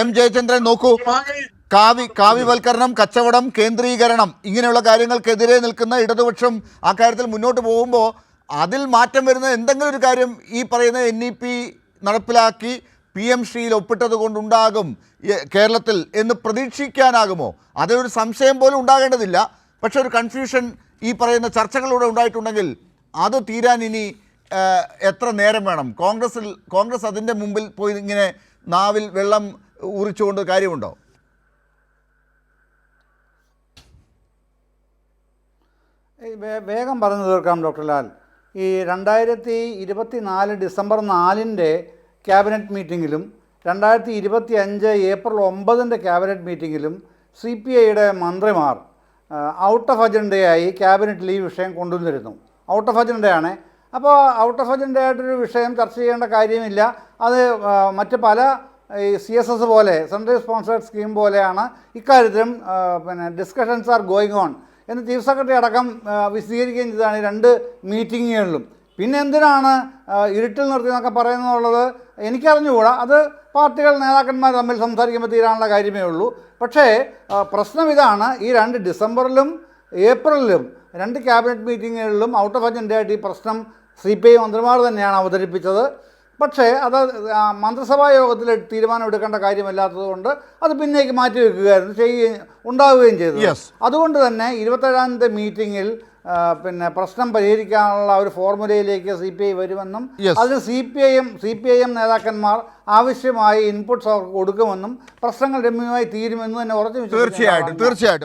M Jayachandran നോക്കൂ. കാവി കാവ്യവൽക്കരണം കച്ചവടം കേന്ദ്രീകരണം ഇങ്ങനെയുള്ള കാര്യങ്ങൾക്കെതിരെ നിൽക്കുന്ന ഇടതുപക്ഷം ആ കാര്യത്തിൽ മുന്നോട്ട് പോകുമ്പോൾ അതിൽ മാറ്റം വരുന്ന എന്തെങ്കിലും ഒരു കാര്യം ഈ പറയുന്ന എൻ ഇ പി നടപ്പിലാക്കി പി എം ശ്രീയിൽ ഒപ്പിട്ടത് കൊണ്ടുണ്ടാകും കേരളത്തിൽ എന്ന് പ്രതീക്ഷിക്കാനാകുമോ? അതൊരു സംശയം പോലും ഉണ്ടാകേണ്ടതില്ല. പക്ഷെ ഒരു കൺഫ്യൂഷൻ ഈ പറയുന്ന ചർച്ചകളിലൂടെ ഉണ്ടായിട്ടുണ്ടെങ്കിൽ അത് തീരാൻ ഇനി എത്ര നേരം വേണം? കോൺഗ്രസിൽ കോൺഗ്രസ് അതിന്റെ മുമ്പിൽ പോയി ഇങ്ങനെ നാവിൽ വെള്ളം ഊറിച്ചുകൊണ്ട് കാര്യമുണ്ടോ? വേഗം പറഞ്ഞു തീർക്കാം ഡോക്ടർ ലാൽ. ഈ രണ്ടായിരത്തി ഇരുപത്തി നാല് ഡിസംബർ നാലിന്റെ ക്യാബിനറ്റ് മീറ്റിങ്ങിലും രണ്ടായിരത്തി ഇരുപത്തി അഞ്ച് ഏപ്രിൽ ഒമ്പതിന്റെ ക്യാബിനറ്റ് മീറ്റിങ്ങിലും സി പി ഐയുടെ മന്ത്രിമാർ ഔട്ട് ഓഫ് അജണ്ടയായി ക്യാബിനറ്റിൽ ഈ വിഷയം കൊണ്ടുവന്നിരുന്നു. ഔട്ട് ഓഫ് അജണ്ടയാണ് അപ്പോൾ ഔട്ട് ഓഫ് അജണ്ടയായിട്ടൊരു വിഷയം ചർച്ച ചെയ്യേണ്ട കാര്യമില്ല. അത് മറ്റ് പല ഈ സി എസ് എസ് പോലെ സെൻട്രൽ സ്പോൺസേഡ് സ്കീം പോലെയാണ് ഇക്കാര്യത്തിലും പിന്നെ ഡിസ്കഷൻസ് ആർ ഗോയിങ് ഓൺ എന്ന് ചീഫ് സെക്രട്ടറി അടക്കം വിശദീകരിക്കുകയും ചെയ്തതാണ് രണ്ട് മീറ്റിങ്ങുകളിലും പിന്നെ എന്തിനാണ് ഇരുട്ടിൽ നിർത്തി എന്നൊക്കെ പറയുന്നുള്ളത് എനിക്കറിഞ്ഞുകൂടാ. അത് പാർട്ടികൾ നേതാക്കന്മാർ തമ്മിൽ സംസാരിക്കുമ്പോൾ തീരാനുള്ള കാര്യമേ ഉള്ളൂ. പക്ഷേ പ്രശ്നം ഇതാണ്. ഈ രണ്ട് ഡിസംബറിലും ഏപ്രിലിലും രണ്ട് ക്യാബിനറ്റ് മീറ്റിങ്ങുകളിലും ഔട്ട് ഓഫ് അജണ്ടയായിട്ട് ഈ പ്രശ്നം സി പി ഐ മന്ത്രിമാർ തന്നെയാണ് അവതരിപ്പിച്ചത്. പക്ഷേ അത് മന്ത്രിസഭാ യോഗത്തിൽ തീരുമാനം എടുക്കേണ്ട കാര്യമല്ലാത്തതുകൊണ്ട് അത് പിന്നേക്ക് മാറ്റി വെക്കുകയായിരുന്നു ചെയ്യുകയും ഉണ്ടാവുകയും ചെയ്തു. അതുകൊണ്ട് തന്നെ ഇരുപത്തേഴാമത്തെ മീറ്റിങ്ങിൽ പിന്നെ പ്രശ്നം പരിഹരിക്കാനുള്ള ഒരു ഫോർമുലയിലേക്ക് സി പി ഐ വരുമെന്നും. അതിന് C P I M C P I M നേതാക്കന്മാർ ആവശ്യമായ ഇൻപുട്സ് അവർക്ക് കൊടുക്കുമെന്നും പ്രശ്നങ്ങൾ രമ്യമായി തീരുമെന്നും തന്നെ ഉറച്ചു തീർച്ചയായിട്ടും തീർച്ചയായിട്ടും.